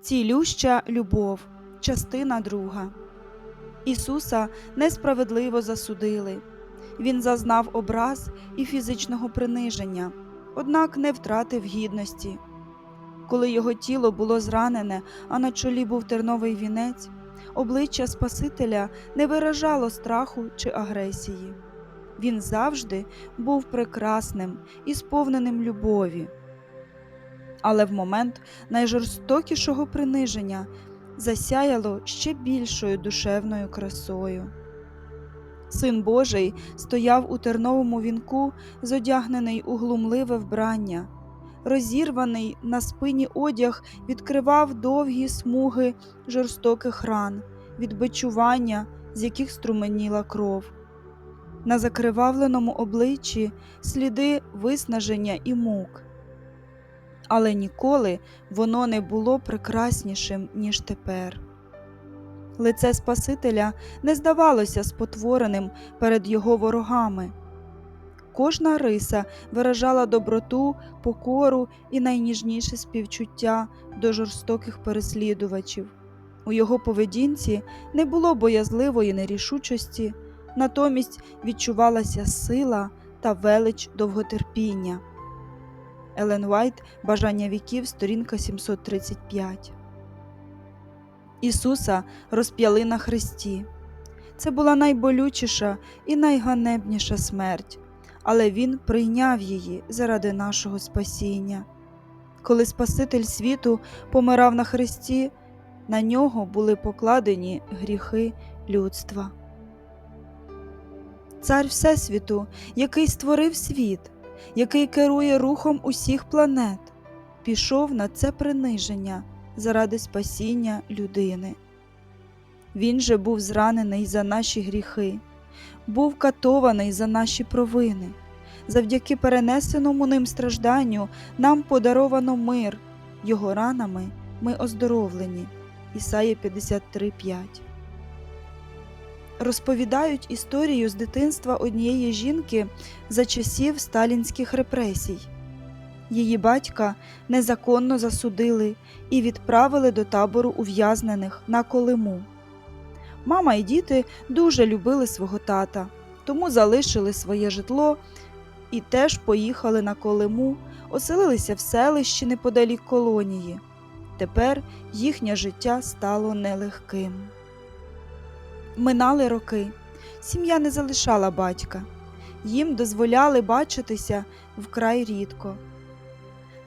Цілюща любов, частина друга. Ісуса несправедливо засудили. Він зазнав образ і фізичного приниження, однак не втратив гідності. Коли його тіло було зранене, а на чолі був терновий вінець, обличчя Спасителя не виражало страху чи агресії. Він завжди був прекрасним і сповненим любові. Але в момент найжорстокішого приниження засяяло ще більшою душевною красою. Син Божий стояв у терновому вінку, зодягнений у глумливе вбрання. Розірваний на спині одяг відкривав довгі смуги жорстоких ран, від бичування, з яких струменіла кров. На закривавленому обличчі сліди виснаження і мук. Але ніколи воно не було прекраснішим, ніж тепер. Лице Спасителя не здавалося спотвореним перед його ворогами. Кожна риса виражала доброту, покору і найніжніше співчуття до жорстоких переслідувачів. У його поведінці не було боязливої нерішучості, натомість відчувалася сила та велич довготерпіння. Елен Уайт Бажання віків, сторінка 735. Ісуса розп'яли на хресті. Це була найболючіша і найганебніша смерть, але Він прийняв її заради нашого спасіння. Коли Спаситель світу помирав на хресті, на нього були покладені гріхи людства. Цар Всесвіту, який створив світ, який керує рухом усіх планет, пішов на це приниження заради спасіння людини. Він же був зранений за наші гріхи, був катований за наші провини. Завдяки перенесеному ним стражданню нам подаровано мир, його ранами ми оздоровлені. Ісая 53:5 Розповідають історію з дитинства однієї жінки за часів сталінських репресій. Її батька незаконно засудили і відправили до табору ув'язнених на Колиму. Мама і діти дуже любили свого тата, тому залишили своє житло і теж поїхали на Колиму, оселилися в селищі неподалік колонії. Тепер їхнє життя стало нелегким. Минали роки. Сім'я не залишала батька, їм дозволяли бачитися вкрай рідко.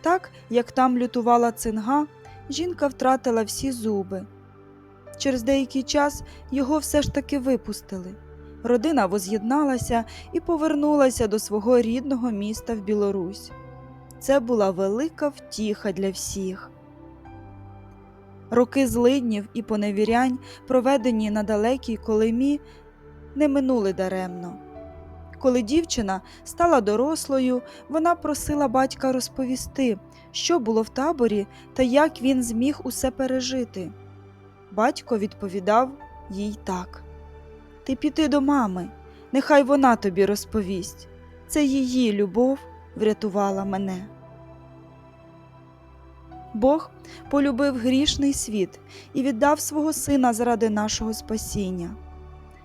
Так, як там лютувала цинга, жінка втратила всі зуби. Через деякий час його все ж таки випустили. Родина воз'єдналася і повернулася до свого рідного міста в Білорусь. Це була велика втіха для всіх. Роки злиднів і поневірянь, проведені на далекій колемі, не минули даремно. Коли дівчина стала дорослою, вона просила батька розповісти, що було в таборі та як він зміг усе пережити. Батько відповідав їй так: Ти піти до мами, нехай вона тобі розповість. Це її любов врятувала мене. Бог полюбив грішний світ і віддав свого сина заради нашого спасіння.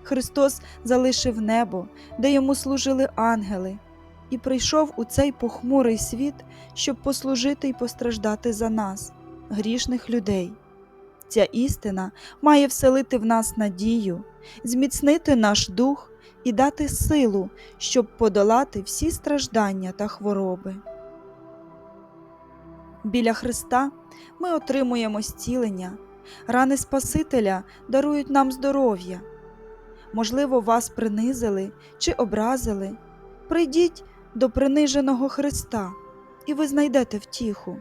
Христос залишив небо, де йому служили ангели, і прийшов у цей похмурий світ, щоб послужити й постраждати за нас, грішних людей. Ця істина має вселити в нас надію, зміцнити наш дух і дати силу, щоб подолати всі страждання та хвороби. Біля Христа ми отримуємо зцілення, рани Спасителя дарують нам здоров'я. Можливо, вас принизили чи образили. Прийдіть до приниженого Христа, і ви знайдете втіху.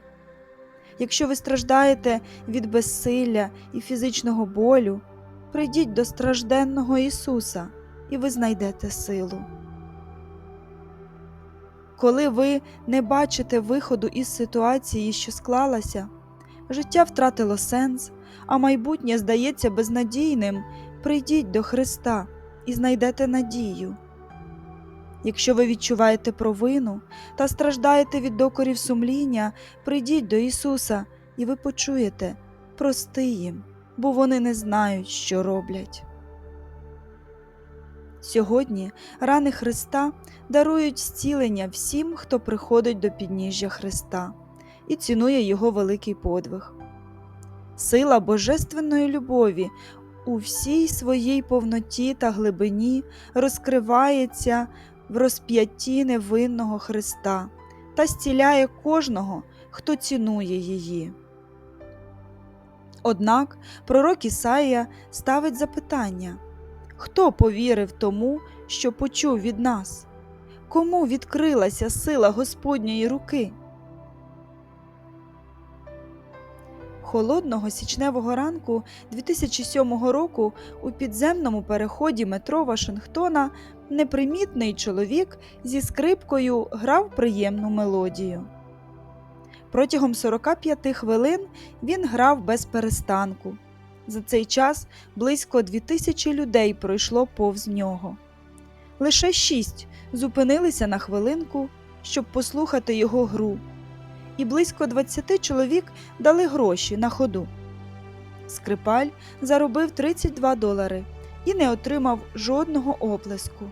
Якщо ви страждаєте від безсилля і фізичного болю, прийдіть до стражденного Ісуса, і ви знайдете силу. Коли ви не бачите виходу із ситуації, що склалася, життя втратило сенс, а майбутнє здається безнадійним, прийдіть до Христа і знайдете надію. Якщо ви відчуваєте провину та страждаєте від докорів сумління, прийдіть до Ісуса, і ви почуєте Прости їм, бо вони не знають, що роблять. Сьогодні рани Христа дарують зцілення всім, хто приходить до підніжжя Христа і цінує Його великий подвиг. Сила Божественної любові у всій своїй повноті та глибині розкривається в розп'ятті невинного Христа та зціляє кожного, хто цінує її. Однак пророк Ісаїя ставить запитання хто повірив тому, що почув від нас? Кому відкрилася сила Господньої руки? Холодного січневого ранку 2007 року у підземному переході метро Вашингтона непримітний чоловік зі скрипкою грав приємну мелодію. Протягом 45 хвилин він грав без перестанку. За цей час близько 2000 людей пройшло повз нього. Лише шість зупинилися на хвилинку, щоб послухати його гру, і близько 20 чоловік дали гроші на ходу. Скрипаль заробив 32 долари і не отримав жодного оплеску.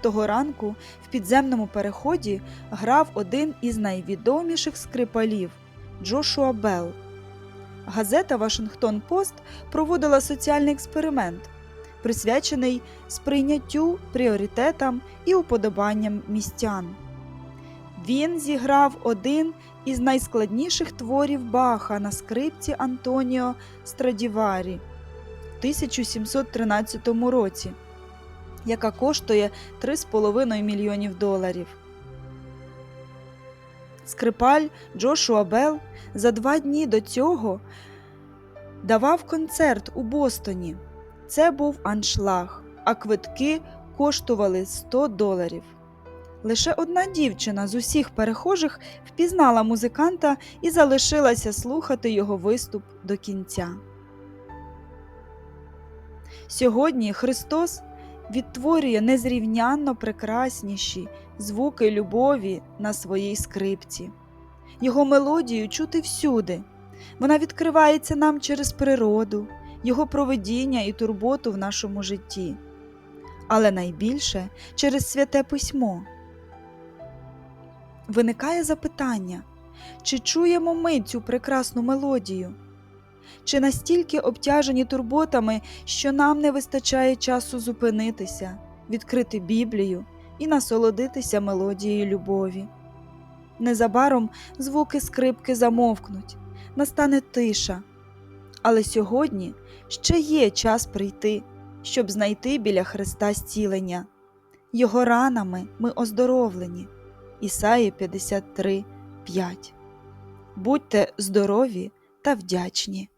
Того ранку в підземному переході грав один із найвідоміших скрипалів Джошуа Белл. Газета Вашингтон Пост проводила соціальний експеримент, присвячений сприйняттю, пріоритетам і уподобанням містян. Він зіграв один із найскладніших творів Баха на скрипці Антоніо Страдіварі в 1713 році, яка коштує 3,5 мільйонів доларів. Скрипаль Джошуа Белл за два дні до цього давав концерт у Бостоні. Це був аншлаг, а квитки коштували 100 доларів. Лише одна дівчина з усіх перехожих впізнала музиканта і залишилася слухати його виступ до кінця. Сьогодні Христос відтворює незрівнянно прекрасніші звуки любові на своїй скрипці. Його мелодію чути всюди. Вона відкривається нам через природу, його проведіння і турботу в нашому житті, але найбільше через святе письмо. Виникає запитання, чи чуємо ми цю прекрасну мелодію? Чи настільки обтяжені турботами, що нам не вистачає часу зупинитися, відкрити Біблію і насолодитися мелодією любові? Незабаром звуки скрипки замовкнуть, настане тиша. Але сьогодні ще є час прийти, щоб знайти біля Христа зцілення. Його ранами ми оздоровлені. Ісаї 53, 5. Будьте здорові та вдячні.